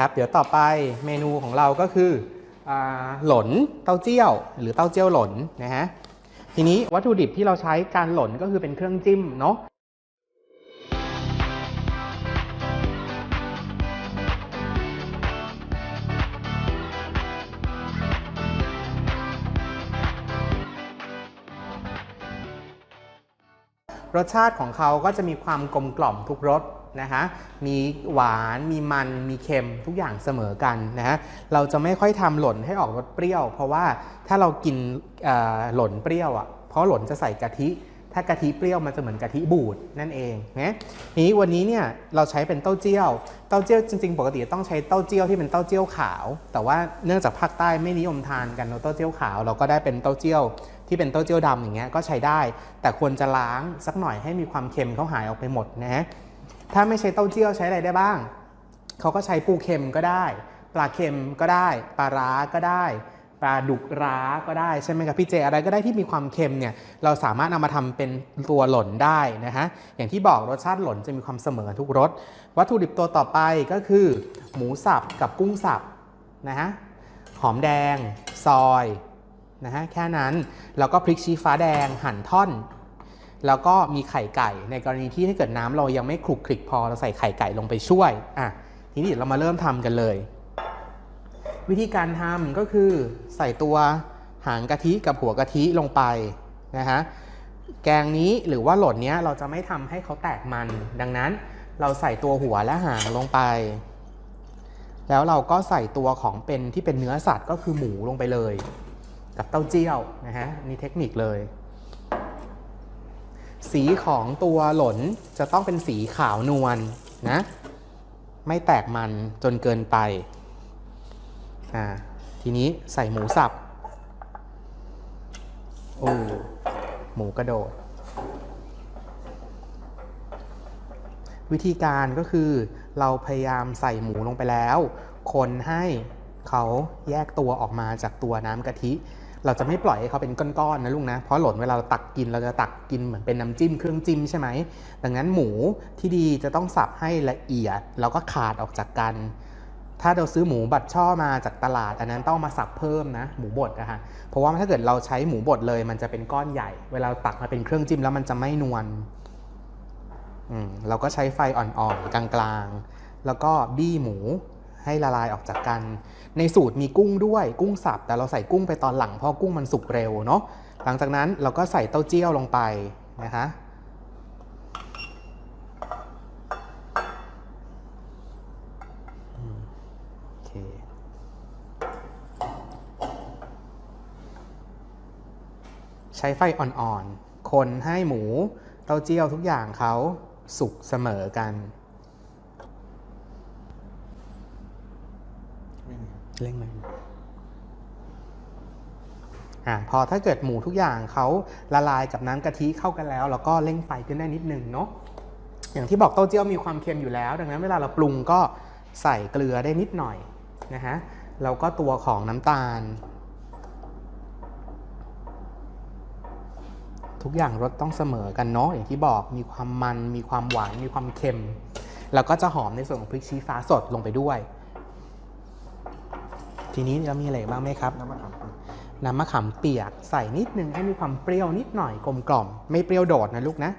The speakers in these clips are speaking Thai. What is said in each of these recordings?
นะครับ เดี๋ยวต่อไปเมนูของเราก็คืออหลนเต้าเจี้ยว หรือเต้าเจี้ยวหลนนะฮะทีนี้วัตถุดิบที่เราใช้การหลนก็คือเป็นเครื่องจิ้มเนาะรสชาติของเขาก็จะมีความกลมกล่อมทุกรส นะฮะมีหวานมีมันมีเค็มทุกอย่างเสมอกันนะฮะเราจะไม่ค่อยทำหล่นให้ออกรสเปรี้ยว เพราะว่าถ้าเรากินหล่นเปรี้ยวอะเพราะหล่นจะใส่กะทิ ถ้ากะทิเปรี้ยวมันจะเหมือนกะทิบูดนั่นเองนะทีนี้วันนี้เนี่ยเราใช้เป็นเต้าเจี้ยว เต้าเจี้ยวจริง ๆ ปกติต้องใช้เต้าเจี้ยวที่เป็นเต้าเจี้ยวขาว แต่ว่าเนื่องจากภาคใต้ไม่นิยมทานกันเนอะเต้าเจี้ยวขาว เราก็ได้เป็นเต้าเจี้ยวที่เป็นเต้าเจี้ยวดำอย่างเงี้ยก็ใช้ได้ แต่ควรจะล้างสักหน่อยให้มีความเค็มเขาหายออกไปหมดนะฮะ ถ้าไม่ใช้เต้าเจี้ยวใช้อะไรได้บ้าง เขาก็ใช้ปูเค็มก็ได้ ปลาเค็มก็ได้ ปลาร้าก็ได้ ปลาดุกร้าก็ได้ใช่ไหมครับพี่เจอะไรก็ได้ที่มีความเค็มเนี่ยเราสามารถเอามาทำเป็นตัวหล่นได้นะฮะอย่างที่บอกรสชาติหล่นจะมีความเสมอทุกรสวัตถุดิบตัวต่อไปก็คือ หมูสับกับกุ้งสับนะฮะหอมแดง ซอยนะฮะแค่นั้นแล้วก็พริกชี้ฟ้าแดงหั่นท่อน แล้วก็มีไข่ไก่ในกรณีที่ถ้าเกิดน้ำเรายังไม่คลุกคลิกพอเราใส่ไข่ไก่ลงไปช่วยอะทีนี้เรามาเริ่มทำกันเลย วิธีการทำก็คือใส่ตัวหางกะทิกับหัวกะทิลงไปนะฮะแกงนี้หรือว่าหล่นนี้เราจะไม่ทำให้เขาแตกมัน ดังนั้นเราใส่ตัวหัวและหางลงไป แล้วเราก็ใส่ตัวของเป็นที่เป็นเนื้อสัตว์ก็คือหมูลงไปเลย กับเต้าเจี้ยวนะฮะนี่เทคนิคเลย สีของตัวหลนจะต้องเป็นสีขาวนวลนะ ไม่แตกมันจนเกินไป อ่า ทีนี้ใส่หมูสับ โอ้ หมูกระโดด วิธีการก็คือเราพยายามใส่หมูลงไปแล้ว คนให้เขาแยกตัวออกมาจากตัวน้ำกะทิ เราจะไม่ปล่อยให้เขาเป็นก้อนๆนะลุงนะ เพราะหล่นเวลาเราตักกินเราจะตักกินเหมือนเป็นน้ำจิ้มเครื่องจิ้มใช่ไหม ดังนั้นหมูที่ดีจะต้องสับให้ละเอียด แล้วก็ขาดออกจากกัน ถ้าเราซื้อหมูบัดช่อมาจากตลาด อันนั้นต้องมาสับเพิ่มนะ หมูบดนะฮะเพราะว่าถ้าเกิดเราใช้หมูบดเลย มันจะเป็นก้อนใหญ่ เวลาตักมาเป็นเครื่องจิ้มแล้วมันจะไม่นวลอืมเราก็ใช้ไฟอ่อนๆกลางๆ แล้วก็บี้หมู ให้ละลายออกจากกัน ในสูตรมีกุ้งด้วยกุ้งสับแต่เราใส่กุ้งไปตอนหลังเพราะกุ้งมันสุกเร็วเนาะหลังจากนั้นเราก็ใส่เต้าเจี้ยวลงไปนะคะใช้ไฟอ่อนๆ คนให้หมู เต้าเจี้ยวทุกอย่างเขาสุกเสมอกัน เร่งมันอ่าพอถ้าเกิดหมูทุกอย่างเขาละลายกับน้ำกะทิเข้ากันแล้วเราก็เร่งไฟขึ้นได้นิดนึงเนาะอย่างที่บอกเต้าเจี้ยวมีความเค็มอยู่แล้ว ดังนั้นเวลาเราปรุงก็ใส่เกลือได้นิดหน่อยนะฮะแล้วก็ตัวของน้ำตาล ทุกอย่างรสต้องเสมอกันเนาะอย่างที่บอกมีความมันมีความหวานมีความเค็ม แล้วก็จะหอมในส่วนของพริกชี้ฟ้าสดลงไปด้วย ทีนี้เรามีอะไรบ้างไหมครับ น้ำมะขามเปียกน้ำมะขามเปียกใส่นิดนึงให้มีความเปรี้ยวนิดหน่อยกลมกล่อม ไม่เปรี้ยวโดดนะลูกนะ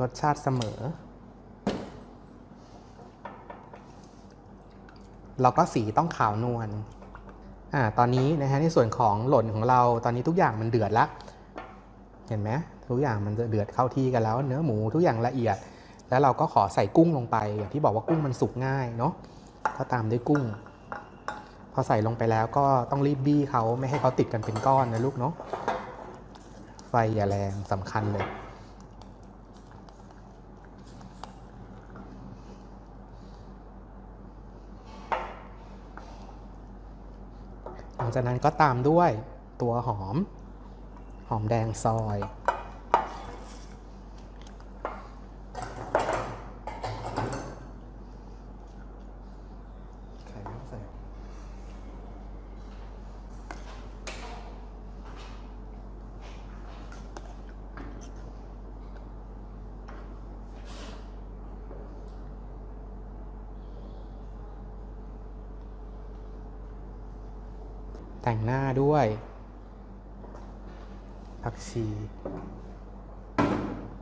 รสชาติเสมอ แล้วก็สีต้องขาวนวลอ่าตอนนี้นะฮะในส่วนของหล่นของเราตอนนี้ทุกอย่างมันเดือดละเห็นไหมทุกอย่างมันจะเดือดเข้าที่กันแล้ว เนื้อหมูทุกอย่างละเอียด แล้วเราก็ขอใส่กุ้งลงไป อย่างที่บอกว่ากุ้งมันสุกง่ายเนาะ ก็ตามด้วยกุ้ง พอใส่ลงไปแล้วก็ต้องรีบบี้เขาไม่ให้เขาติดกันเป็นก้อนนะลูกเนาะไฟอย่าแรงสำคัญเลยหลังจากนั้นก็ตามด้วยตัวหอม หอมแดงซอย ไข่ไม่ต้องใส่ แต่งหน้าด้วยผักชี